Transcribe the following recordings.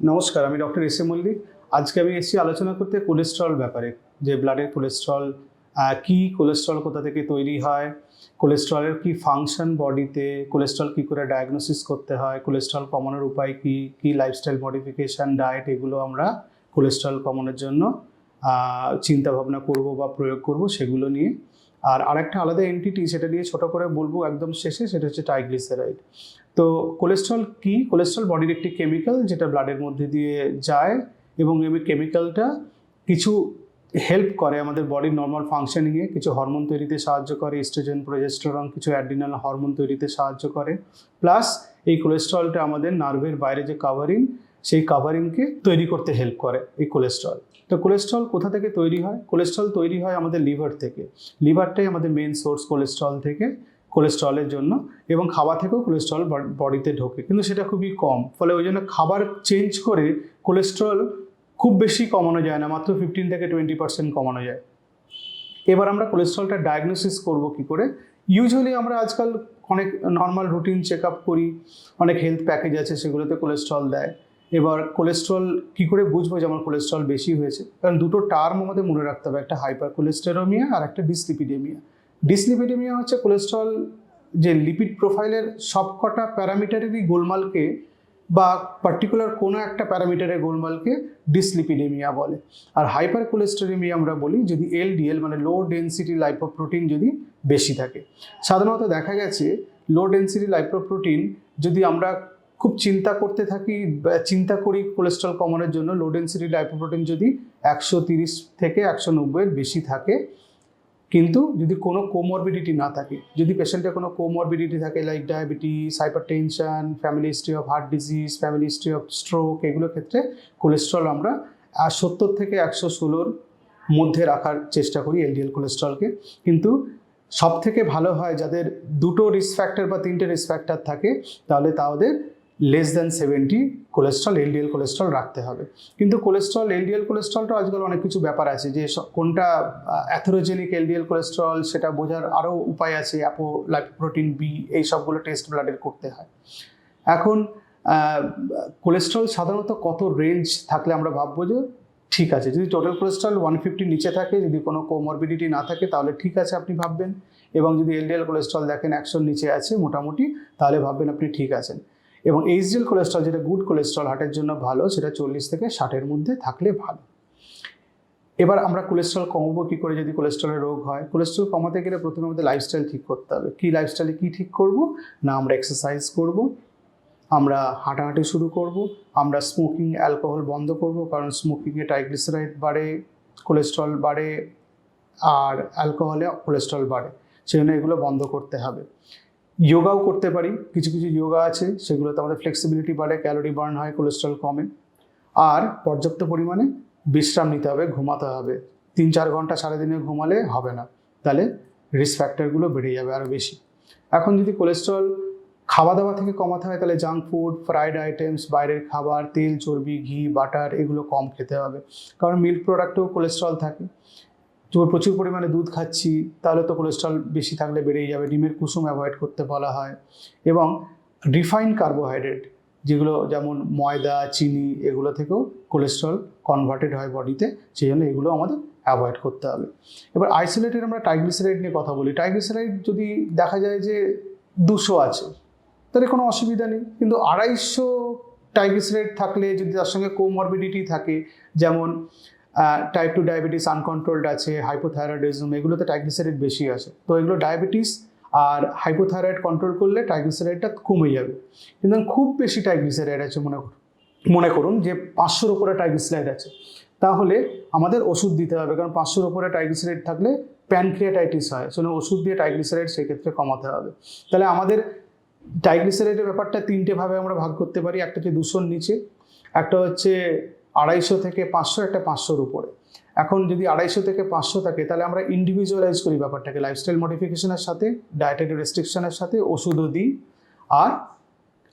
নমস্কার, আমি doctor S A Mallick. আজকে আমি এসেছি আলোচনা করতে কোলেস্ট্রল ব্যাপারে, যে ব্লাডের কোলেস্ট্রল কি কোলেস্ট্রল কোথা থেকে তৈরি হয় কোলেস্ট্রলের কি ফাংশন বডিতে কোলেস্ট্রল কি করে ডায়াগনোসিস করতে হয় কোলেস্ট্রল কমানোর উপায় কি কি লাইফস্টাইল মডিফিকেশন ডায়েট এগুলো আমরা কোলেস্ট্রল কমানোর জন্য চিন্তা ভাবনা করব বা প্রয়োগ করব, সেগুলো নিয়ে আর আরেকটা আলাদা এন্টিটি সেটা নিয়ে ছোট করে বলব একদম শেষে, সেটা হচ্ছে ট্রাইগ্লিসারাইড তো কোলেস্ট্রল কি? কোলেস্ট্রল বডির একটি কেমিক্যাল যেটা ব্লাডের মধ্যে দিয়ে যায় এবং এই কেমিক্যালটা কিছু হেল্প করে আমাদের বডির নর্মাল ফাংশনিংয়ে কিছু হরমোন তৈরিতে সাহায্য করে ইস্ট্রোজেন প্রোজেস্টেরন কিছু অ্যাডিনাল হরমোন তৈরিতে সাহায্য করে। প্লাস এই কোলেস্ট্রলটা আমাদের নার্ভের বাইরে যে কাভারিং সেই কাভারিংকে তৈরি করতে হেল্প করে এই কোলেস্ট্রল তো কোলেস্ট্রল কোথা থেকে তৈরি হয়? কোলেস্ট্রল তৈরি হয় আমাদের লিভার থেকে। লিভারটাই আমাদের মেন সোর্স কোলেস্ট্রল থেকে কোলেস্ট্রলের জন্য, এবং খাওয়া থেকেও কোলেস্ট্রল বডিতে ঢোকে। কিন্তু সেটা খুবই কম। ফলে ওই জন্য খাবার চেঞ্জ করে কোলেস্ট্রল খুব বেশি কমানো যায় না, মাত্র ফিফটিন থেকে টোয়েন্টি পার্সেন্ট কমানো যায়। এবার আমরা কোলেস্ট্রলটা ডায়াগনোসিস করব কি করে? ইউজুয়ালি আমরা আজকাল অনেক নর্মাল রুটিন চেক আপ করি, অনেক হেলথ প্যাকেজ আছে সেগুলোতে কোলেস্ট্রল দেয়। এবার কোলেস্ট্রল কি করে বুঝব যে আমার কোলেস্ট্রল বেশি হয়েছে? কারণ দুটো টার্ম আমাদের মনে রাখতে হবে, একটা হাইপার কোলেস্টেরোমিয়া আর একটা ডিসলিপিডেমিয়া ডিসলিপিডেমিয়া হচ্ছে কোলেস্ট্রল যে লিপিড প্রোফাইলের সবকটা প্যারামিটারেরই গোলমালকে বা পার্টিকুলার কোনো একটা প্যারামিটারের গোলমালকে ডিসলিপিডেমিয়া বলে। আর হাইপার কোলেস্টেরেমিয়া আমরা বলি যদি এলডিএল মানে লো ডেন্সিটি লাইপোপ্রোটিন যদি বেশি থাকে। সাধারণত দেখা গেছে লো ডেন্সিটি লাইপোপ্রোটিন যদি আমরা খুব চিন্তা করতে থাকি চিন্তা করি কোলেস্ট্রল কমানোর জন্য। লো ডেন্সিটি লাইপোপ্রোটিন যদি একশো তিরিশ থেকে একশো নব্বইয়ের বেশি থাকে, কিন্তু যদি কোনো কোমরবিডিটি না থাকে, যদি পেশেন্টের কোনো কোমরবিডিটি থাকে like diabetes hypertension family history of heart disease family history of stroke এগুলোর ক্ষেত্রে কোলেস্ট্রল আমরা সত্তর থেকে একশো ষোলোর মধ্যে রাখার চেষ্টা করি এলডিএল কোলেস্ট্রলকে কিন্তু সব থেকে ভালো হয় যাদের দুটো রিস্ক ফ্যাক্টর বা তিনটে রিস্ক ফ্যাক্টর থাকে, তাহলে তাদের less than seventy cholesterol LDL cholesterol রাখতে হবে। কিন্তু কোলেস্ট্রল এলডিএল কোলেস্ট্রলটা আজকাল অনেক কিছু ব্যাপার আছে যে কোনটা অ্যাথোরোজেনিক এলডিএল কোলেস্ট্রল সেটা বোঝার আরও উপায় আছে অ্যাপো লাইপোপ্রোটিন বি এই সবগুলো টেস্ট ব্লাডের করতে হয়। এখন কোলেস্ট্রল সাধারণত কত রেঞ্জ থাকলে আমরা ভাববো যে ঠিক আছে, যদি টোটাল কোলেস্ট্রল ওয়ান ফিফটির নিচে থাকে, যদি কোনো কোমরবিডিটি না থাকে, তাহলে ঠিক আছে আপনি ভাববেন। এবং যদি এলডিএল কোলেস্ট্রল দেখেন একশোর নিচে আছে মোটামুটি, তাহলে ভাববেন আপনি ঠিক আছেন। এবং এইচডিএল কোলেস্ট্রল যেটা গুড কোলেস্ট্রল হার্টের জন্য ভালো, সেটা চল্লিশ থেকে ষাটের মধ্যে থাকলে ভালো। এবার আমরা কোলেস্ট্রল কমাবো কী করে? যদি কোলেস্ট্রলের রোগ হয় কোলেস্ট্রল কমাতে গেলে প্রথমে আমাদের লাইফস্টাইল ঠিক করতে হবে। কী লাইফস্টাইলে কী ঠিক করব? না, আমরা এক্সারসাইজ করব, আমরা হাঁটাহাঁটি শুরু করব, আমরা স্মোকিং অ্যালকোহল বন্ধ করব, কারণ স্মোকিংয়ে ট্রাইগ্লিসারাইড বাড়ে কোলেস্ট্রল বাড়ে, আর অ্যালকোহলে কোলেস্ট্রল বাড়ে, সেজন্য এগুলো বন্ধ করতে হবে। যোগাও করতে পারি। কিছু কিছু যোগা আছে, সেগুলোতে আমাদের ফ্লেক্সিবিলিটি বাড়ে ক্যালোরি বার্ন হয় কোলেস্ট্রল কমে। আর পর্যাপ্ত পরিমাণে বিশ্রাম নিতে হবে, ঘুমাতে হবে। তিন, চার ঘণ্টা সারাদিনে ঘুমালে হবে না। তাহলে রিস্ক ফ্যাক্টরগুলো বেড়ে যাবে আরও বেশি। এখন যদি কোলেস্ট্রল খাওয়া দাওয়া থেকে কমাতে হয়, তাহলে জাঙ্ক ফুড ফ্রাইড আইটেমস বাইরের খাবার, তেল, চর্বি, ঘি বাটার এগুলো কম খেতে হবে। কারণ মিল্ক প্রোডাক্টেও কোলেস্ট্রল থাকে। তো প্রচুর পরিমাণে দুধ খাচ্ছি, তাহলে তো কোলেস্ট্রল বেশি থাকলে বেড়েই যাবে। ডিমের কুসুম অ্যাভয়েড করতে বলা হয়। এবং রিফাইন কার্বোহাইড্রেট যেগুলো যেমন ময়দা, চিনি, এগুলো থেকেও কোলেস্ট্রল কনভার্টেড হয় বডিতে সেই জন্য এগুলো আমাদের অ্যাভয়েড করতে হবে। এবার আইসোলেটেড আমরা ট্রাইগ্লিসারাইড নিয়ে কথা বলি। ট্রাইগ্লিসারাইড যদি দেখা যায় যে দুশো আছে, তাহলে কোনো অসুবিধা নেই। কিন্তু আড়াইশো ট্রাইগ্লিসারাইড থাকলে যদি তার সঙ্গে কোমরবিডিটি থাকে, যেমন টাইপ টু ডায়াবেটিস আনকন্ট্রোলড আছে হাইপোথাইরয়েডিজম এগুলোতে ট্রাইগ্লিসারাইড বেশি আছে। তো এগুলো ডায়াবেটিস আর হাইপোথাইরয়েড কন্ট্রোল করলে ট্রাইগ্লিসারাইডটা কমে যাবে। কিন্তু খুব বেশি ট্রাইগ্লিসারাইড আছে মনে করুন মনে করুন যে পাঁচশোর উপরে ট্রাইগ্লিসারাইড আছে। তাহলে আমাদের ওষুধ দিতে হবে, কারণ পাঁচশোর উপরে ট্রাইগ্লিসারাইড থাকলে প্যানক্রিয়াটাইটিস হয়। সেজন্য ওষুধ দিয়ে ট্রাইগ্লিসারাইড সেক্ষেত্রে কমাতে হবে। তাহলে আমাদের ট্রাইগ্লিসারাইডের ব্যাপারটা তিনটে ভাবে আমরা ভাগ করতে পারি। একটা হচ্ছে দুশোর নিচে, একটা হচ্ছে আড়াইশো থেকে পাঁচশো একটা পাঁচশোর উপরে। এখন যদি আড়াইশো থেকে পাঁচশো থাকে, তাহলে আমরা ইন্ডিভিজুয়ালাইজ করি ব্যাপারটাকে। লাইফস্টাইল মডিফিকেশনের সাথে ডায়েটারি রেস্ট্রিকশনের সাথে, ওষুধও দিই। আর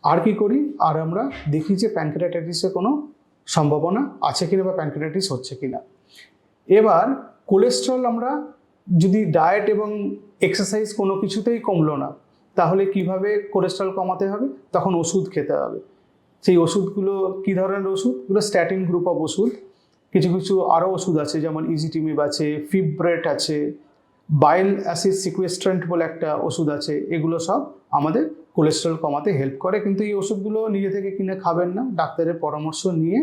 আর কি করি? আর আমরা দেখি যে প্যানক্রিয়াটাইটিসের কোনো সম্ভাবনা আছে কিনা বা প্যানক্রিয়াটাইটিস হচ্ছে কিনা। এবার কোলেস্ট্রল আমরা যদি ডায়েট এবং এক্সারসাইজ কোনো কিছুতেই কমলো না, তাহলে কীভাবে কোলেস্ট্রল কমাতে হবে? তখন ওষুধ খেতে হবে। সেই ওষুধগুলো, কী ধরনের ওষুধ? এগুলো স্ট্যাটিন গ্রুপ অফ ওষুধ। কিছু কিছু আরও ওষুধ আছে, যেমন ইজিটিমিব আছে ফিব্রেট আছে বাইল অ্যাসিড সিকুয়েস্ট্রেন্ট বলে একটা ওষুধ আছে, এগুলো সব আমাদের কোলেস্ট্রল কমাতে হেল্প করে। কিন্তু এই ওষুধগুলো নিজে থেকে কিনে খাবেন না, ডাক্তারের পরামর্শ নিয়ে।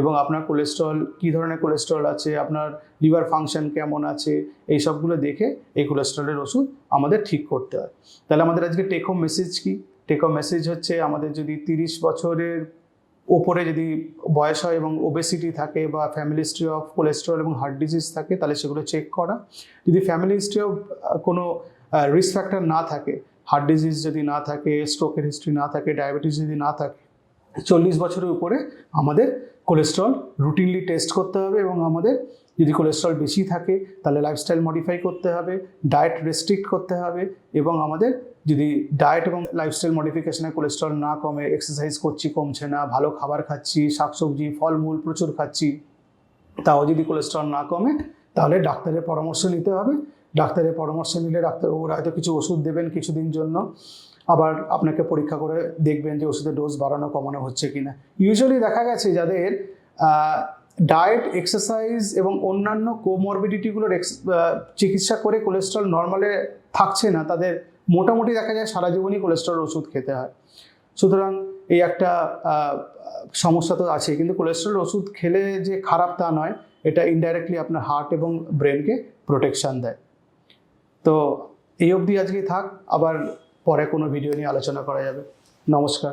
এবং আপনার কোলেস্ট্রল কী ধরনের কোলেস্ট্রল আছে, আপনার লিভার ফাংশন কেমন আছে, এই সবগুলো দেখে এই কোলেস্ট্রলের ওষুধ আমাদের ঠিক করতে হয়। তাহলে আমাদের আজকে টেক হোম মেসেজ কি? টেক মেসেজ হচ্ছে আমাদের যদি তিরিশ বছরের ওপরে যদি বয়স হয় এবং ওবেসিটি থাকে বা ফ্যামিলি হিস্ট্রি অফ কোলেস্ট্রল এবং হার্ট ডিজিজ থাকে, তাহলে সেগুলো চেক করা। যদি ফ্যামিলি হিস্ট্রি অফ কোনো রিস্ক ফ্যাক্টর না থাকে হার্ট ডিজিজ যদি না থাকে স্ট্রোকের হিস্ট্রি না থাকে ডায়াবেটিস যদি না থাকে, চল্লিশ বছরের উপরে আমাদের কোলেস্ট্রল রুটিনলি টেস্ট করতে হবে এবং আমাদের যদি কোলেস্ট্রল বেশি থাকে, তাহলে লাইফস্টাইল মডিফাই করতে হবে ডায়েট রেস্ট্রিক্ট করতে হবে এবং আমাদের যদি ডায়েট এবং লাইফস্টাইল মডিফিকেশনে কোলেস্ট্রল না কমে এক্সারসাইজ করছি কমছে না, ভালো খাবার খাচ্ছি, শাকসবজি, ফলমূল প্রচুর খাচ্ছি, তাও যদি কোলেস্ট্রল না কমে, তাহলে ডাক্তারের পরামর্শ নিতে হবে। ডাক্তারের পরামর্শ নিলে ডাক্তারবাবুরা হয়তো কিছু ওষুধ দেবেন কিছুদিন জন্য। আবার আপনাকে পরীক্ষা করে দেখবেন যে ওষুধের ডোজ বাড়ানো, কমানো হচ্ছে কি না ইউজুয়ালি দেখা গেছে যাদের ডায়েট এক্সারসাইজ এবং অন্যান্য কোমরবিডিটিগুলোর চিকিৎসা করে কোলেস্ট্রল নর্মালে থাকছে না, তাদের মোটামুটি দেখা যায় সারা জীবনই কোলেস্ট্রল ওষুধ খেতে হয়। সুতরাং এই একটা সমস্যা তো আছে কিন্তু কোলেস্ট্রল ওষুধ খেলে যে খারাপ তা নয়, এটা ইনডাইরেক্টলি আপনার হার্ট এবং ব্রেনকে প্রোটেকশান দেয়। তো এই অবধি আজকে থাক, আবার পরে কোনো ভিডিও নিয়ে আলোচনা করা যাবে। নমস্কার।